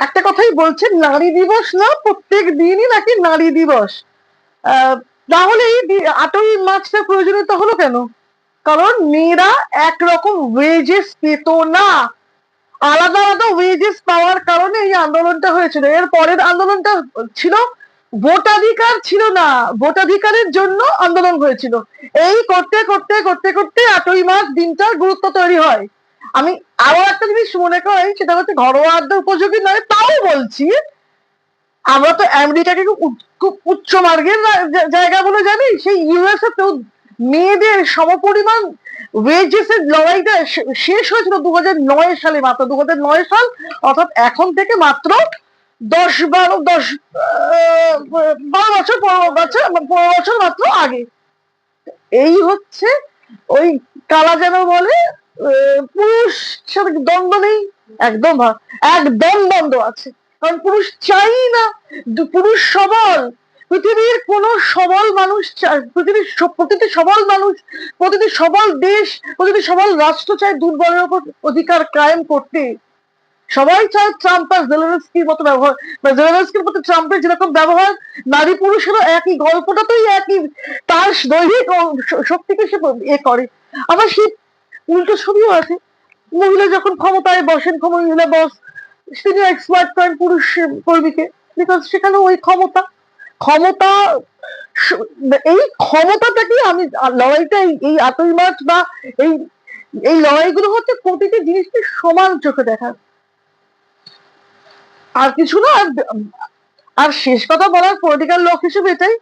একটা কথাই বলছেন, নারী দিবস না, প্রত্যেক দিনই নাকি নারী দিবস? তাহলে এই আটই মার্চটা প্রয়োজনীয়তা হলো কেন? কারণ মেয়েরা একরকম ওয়েজেস পেত না। আলাদা আলাদা ওয়েজেস পাওয়ার কারণে এই আন্দোলনটা হয়েছিল। এর পরের আন্দোলনটা ছিল, ভোটাধিকার ছিল না। ভোটাধিকারের জন্য আন্দোলন হয়েছিল। এই করতে করতে করতে করতে আটই মার্চ দিনটার গুরুত্ব তৈরি হয়। আমি আরও একটা জিনিস মনে করি, সেটা হচ্ছে ঘরোয়া আড্ডা উপযোগী নয়, তাও বলছি, আমরা তো আমেরিকাকে খুব উচ্চ- মার্গের জায়গা বলে জানি, সেই ইউএসএ তেও মেয়েদের সমপরিমাণ ওয়েজেস এর লড়াইটা শেষ হয়েছিল দু নয় সালে, মাত্র দু নয় সাল, অর্থাৎ এখন থেকে মাত্র দশ বারো দশ বারো বছর, পনেরো বছর পনেরো বছর মাত্র আগে। এই হচ্ছে ওই কালা যেন বলে পুরুষ সাথে দ্বন্দ্ব নেই? একদম একদম দ্বন্দ্ব আছে। কারণ পুরুষ চাই না পুরুষ সবল। পৃথিবীর কোন সবল মানুষ পৃথিবীর প্রতিটি সবল মানুষ প্রতিটি সবল দেশ প্রতিটি সবল রাষ্ট্র চায় দুর্বলের উপর অধিকার কায়েম করতে। সবাই চায় ট্রাম্প আর জেলেনস্কির মতো ব্যবহার, বা জেলেনস্কির মতো ট্রাম্পের যেরকম ব্যবহার, নারী পুরুষেরও একই গল্পটাতেই একই, তার দৈহিক শক্তিকে সে এ করে। আবার সেই উল্টো ছবিও আছে। মহিলা যখন ক্ষমতায় বসেন মহিলা বস, তিনি এক্সপার্ট করেন পুরুষ কর্মীকে বিকজ সেখানে ওই ক্ষমতা। ক্ষমতা, এই ক্ষমতাটাকে আমি, লড়াইটা এই- আটই মার্চ বা এই এই লড়াইগুলো হচ্ছে প্রতিটি জিনিসকে সমান চোখে দেখা। আর কিছু না, আর আর শেষ কথা বলার পলিটিক্যাল লক হিসেবে এটাই।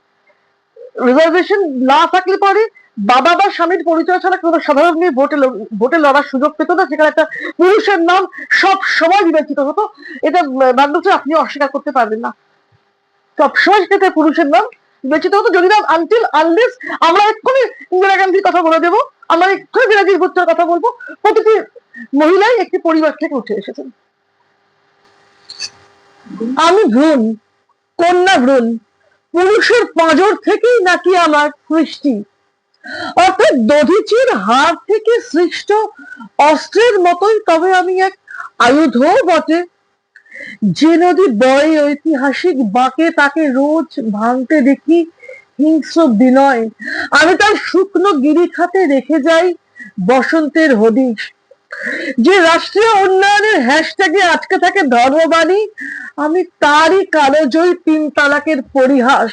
রিজার্ভেশন না থাকলে পরে বাবা বা স্বামীর পরিচয় ছাড়া কোনো সাধারণ মেয়ে ভোটে ভোটে লড়ার সুযোগ পেত না। সেখানে একটা পুরুষের নাম সব সময় বিবেচিত হতো। এটা, বান্ধবী আপনি অস্বীকার করতে পারবেন না। সব সময় সেটা পুরুষের নাম বিবেচিত হতো। যদি না আনটিল আনলেস আমরা এক্ষুনি ইন্দিরা গান্ধীর কথা বলে দেবো। আমরা এক্ষুনি বিরাজির ভুট্টার কথা বলব। প্রতিটি মহিলাই একটি পরিবার থেকে উঠে এসেছেন। আমি ভ্রূণ, কন্যা ভ্রূণ, পুরুষের পাঁজর থেকেই নাকি আমার সৃষ্টি। অর্থাৎ দধিচির হাড় থেকে সৃষ্ট অস্ত্রের মতোই তবে আমি এক আয়ুধ বটে। যে নদী বয় ঐতিহাসিক বাঁকে তাকে রোজ ভাঙতে দেখি হিংস্র বিনয়। আমি তার শুকনো গিরিখাতে রেখে যাই বসন্তের হদিশ। যে রাষ্ট্রীয় উন্নয়নের হ্যাশট্যাগে আটকে থাকে ধর্মবাণী, আমি তারই কালোজয়ী তিন তালাকের পরিহাস।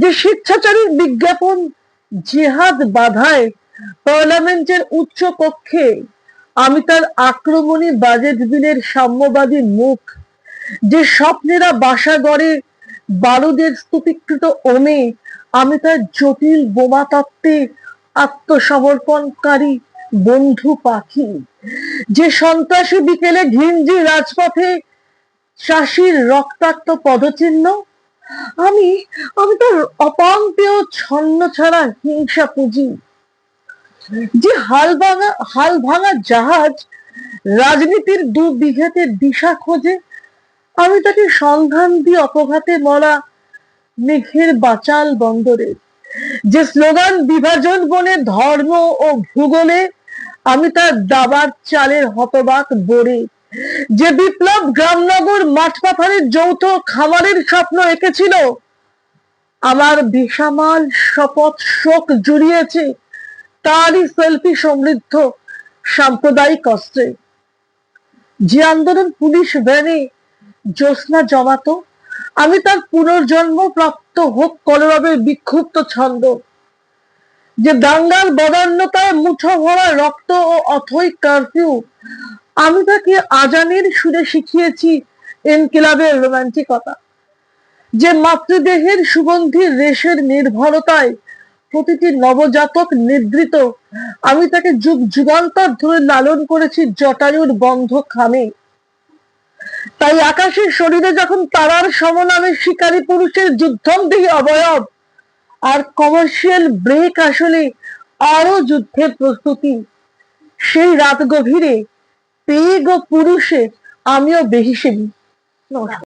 যে স্বেচ্ছাচারীর বিজ্ঞাপন জেহাদ বাধায় পার্লামেন্টের উচ্চ কক্ষে আমি তার আক্রমণী বাজেট বিলের সাম্যবাদী মুখ, যে স্বপ্নেরা বাসা গড়ে বারুদের স্তূপীকৃত ওমে, আমি তার জটিল বোমা তত্ত্বে আত্মসমর্পণকারী বন্ধু পাখি, যে সন্ত্রাসী বিকেলে ঘিঞ্জি রাজপথে চাষির রক্তাক্ত পদচিহ্ন আমি আমি তার অপাঙ্কেয় ছন্ন ছাড়া হিংসা পুঁজি যে হাল ভাঙা হাল ভাঙা জাহাজ রাজনীতির দু বিঘাতে দিশা খোঁজে, আমি তাকে সন্ধান দিয়ে অপঘাতে মরা মেঘের বাচাল বন্দরে। যে স্লোগান, বিভাজন বনে ধর্ম ও ভূগোলে, আমি তার দাবার চালের হতবাক বড়ে যে বিপ্লব গ্রামনগর মাঠ পাথারের যৌথ খামারের স্বপ্ন এঁকেছিল, আমার বিশামাল শপথ শোক জুড়িয়েছে তারই সেলফি সমৃদ্ধ সাম্প্রদায়িক অস্ত্রে। যে আন্দোলন পুলিশ ভ্যানে জ্যোৎস্না জমাতো, আমি তার পুনর্জন্ম প্রাপ্ত হোক কলরবের বিক্ষুব্ধ ছন্দ। যে দাঙ্গার বদান্যতায় মুঠো ভরা রক্ত ও অথই কারফিউ আমি তাকে আজানের সুরে শিখিয়েছি এনকিলাবের রোমান্টিকতা। যে মাতৃদেহের সুগন্ধির রেশের নির্ভরতায় প্রতিটি নবজাতক নিদ্রিত, আমি তাকে যুগ যুগান্তর ধরে লালন করেছি জটায়ুর বন্ধ খামে। তাই আকাশের শরীরে যখন তারার সমনামে শিকারী পুরুষের যুদ্ধম দিয়ে অবয়ব, আর কমার্শিয়াল ব্রেক আসলে আরও যুদ্ধের প্রস্তুতি। সেই রাত গভীরে পেগ পুরুষে আমিও বেহিসেবি। নমস্কার।